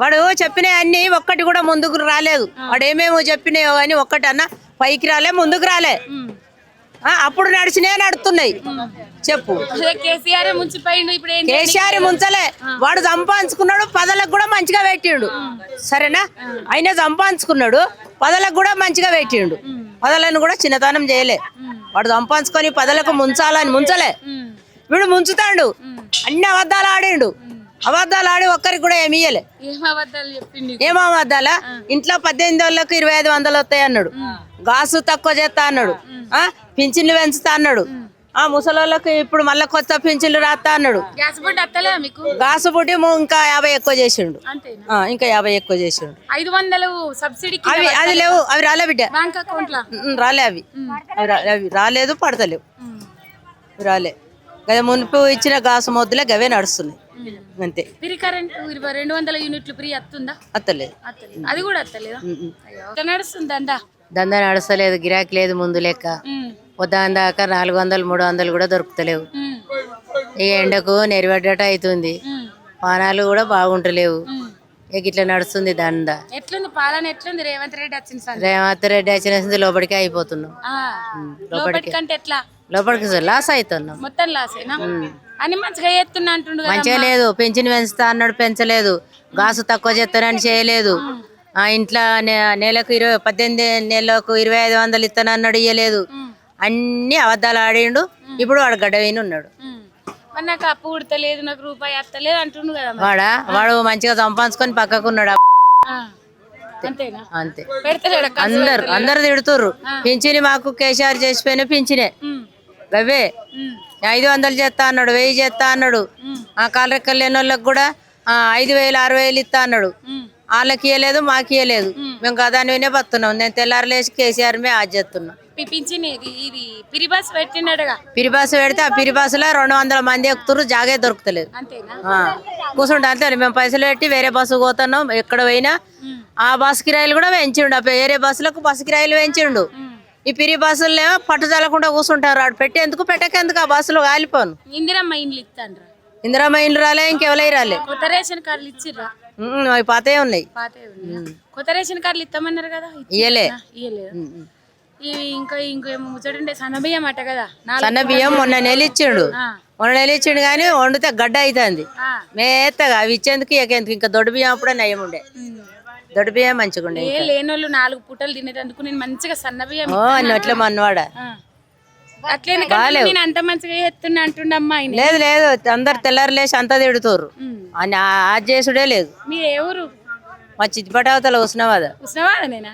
వాడు చెప్పినవి అన్ని ఒక్కటి కూడా ముందుకు రాలేదు. వాడు ఏమేమో చెప్పినాయో అని ఒక్కటి అన్న పైకి రాలే ముందుకు రాలే. అప్పుడు నడిచినే నడుతున్నాయి. చెప్పు. కేసీఆర్ ముంచలే. వాడు సంపాదించుకున్నాడు పదలకు కూడా మంచిగా పెట్టిండు. సరేనా? ఆయన సంపాదించుకున్నాడు పదలకు కూడా మంచిగా పెట్టిండు. పదలను కూడా చిన్నతనం చేయలే. వాడు సంపాదించుకొని పదలకు ముంచాలని ముంచలే. వీడు ముంచుతాడు. అన్ని అబద్ధాలు ఆడిండు. అబద్ధాలు ఆడి ఒక్కరికి కూడా ఏమి ఇయ్యలే. ఏం అబద్ధాలు అబద్ధాలా? ఇంట్లో పద్దెనిమిది వాళ్ళకి ఇరవై ఐదు వందలు వస్తాయి అన్నాడు. గాసు తక్కువ చేస్తా అన్నాడు. ఆ. పింఛన్లు పెంచుతా అన్నాడు. ఆ. ముసలోళ్ళకి ఇప్పుడు మళ్ళీ కొత్త పింఛన్లు రాస్తా అన్నాడు. గాసు పుట్టి ఇంకా యాభై ఎక్కువ చేసిండు. ఇంకా యాభై ఎక్కువ చేసిండు. ఐదు వందలు సబ్సిడీకి అవి అది లేవు అవి రాలే బిడ్డ. రాలే అవి. అవి రాలేదు పడతలేవు. రాలే. గదే మునుపు ఇచ్చిన గాసు మొద్దులే గవే నడుస్తున్నాయి. అంతే. ఫ్రీ కరెంట్ రెండు వందల యూనిట్లు ఫ్రీ అత్తుందా? అత్తలేదు. అది కూడా అత్తలేదా? అయ్యో. నడుస్తుంది అందా దందా నడుస్తలేదు గిరాకీ లేదు ముందు లెక్క. పొద్దాన్ దాకా నాలుగు వందలు మూడు వందలు కూడా దొరుకుతలేవు. ఈ ఎండకు నెరివడ్డట అవుతుంది పానాలు కూడా బాగుంటలేవు. ఇక ఇట్లా నడుస్తుంది దంద. ఎట్లుంది? పాలన ఎట్లుంది? రేవంత్ రెడ్డి వచ్చిన సార్ రేవంత్ రెడ్డి వచ్చిన లోపలికి అయిపోతున్నాం. లోపటి కంటే ఎట్లా? లోపలికి లాస్ అవుతున్నాం. మొత్తం లాసేనా? అని మంచిగా చేస్తున్నా అంటుండు మంచిగా లేదు పెంచిన పెంచుతా అన్నాడు పెంచలేదు. గాసు తక్కువ చేస్తానని చేయలేదు. ఆ ఇంట్లో నెలకు ఇరవై పద్దెనిమిది నెలకు ఇరవై ఐదు వందలు ఇస్తానన్నాడు ఇయ్యలేదు. అన్ని అబద్ధాలు ఆడిండు. ఇప్పుడు వాడు గడ్డ వేయని ఉన్నాడు నాకు అప్పు కుడతలేదు నాకు రూపాయి అత్తలేదు అంటుండు కదా. వాడా? వాడు మంచిగా సంపాదించుకొని పక్కకు ఉన్నాడు ఆ. అంతేనా? అంతే. అందరు అందరు తిడుతుర్రు. పింఛని మాకు కేసీఆర్ చేసిపోయిన పింఛనే. అవే ఐదు వందలు చేస్తా అన్నాడు వెయ్యి చేస్తా అన్నాడు. ఆ కాలరెక్కలు లేని వాళ్ళకి కూడా ఆ, ఐదు వేలు ఆరు వేలు ఇస్తా అన్నాడు. వాళ్ళకి ఇవ్వలేదు మాకు ఇవ్వలేదు మేము గదాని వినే బతున్నాం. నేను తెల్లారలేసి కేసీఆర్ మే ఆజ్ చేస్తున్నాం. పిరిబాస్ పెడితే ఆ పిరిబాసులో రెండు వందల మంది ఎక్కుతుర్రు జాగే దొరుకుతలేదు. కూర్చుంటే అంతే మేము పైసలు పెట్టి వేరే బస్సు పోతున్నాం ఎక్కడ పోయినా. ఆ బస్సు కిరాయిలు కూడా పెంచిండు వేరే బస్సులకు బస్సు కిరాయిలు పెంచిండు. ఈ పిరి బస్సులనేమో పట్టుదలకుండా కూర్చుంటారు ఆడు. పెట్టేందుకు పెట్టకేందుకు ఆ బస్సులో కాలిపోను ఇందిరమ్మ ఇండ్లు ఇస్తాండ్రా ఇందిరామ ఇండ్లు రాలే ఇంకెవరై రాలే. కొత్త రేషన్ కార్డులు ఇచ్చిర్రా? ఉమ్, అవి పాతే ఉన్నాయి. పాతే? కొత్త రేషన్ కార్డులు ఇస్తామన్నారు కదా? ఇయ్యలే. ఇయ్యలేదు. ఇవి ఇంకా ఇంకేమో ముచ్చటుండే సన్నబియ్యం అట కదా? నాలుగు సన్న బియ్యం మొన్న నెల ఇచ్చిండు నెల ఇచ్చిండు కానీ వండితే గడ్డ అవుతుంది. మేత్తగా అవి ఇచ్చేందుకు ఇకేందుకు ఇంకా దొడ్డు బియ్యం అప్పుడే నయం ఉండే. దొడ్డు బియ్యం మంచిగా ఉండే ఏ లేనోళ్ళు నాలుగు పూటలు తినేటందుకు నేను మంచిగా సన్నబియ్యం ఓ అట్లా మన్నవాడ నేను అంత మంచిగా అంటుండమ్మా లేదు లేదు అందరు తెల్లారు లేచి అంతా తిడుతుర్రు. అని ఆ చేసుడే లేదు. మీరు మా చిట్టిపట అవతల వస్తున్నావు కదా ఉస్మావాదనేనా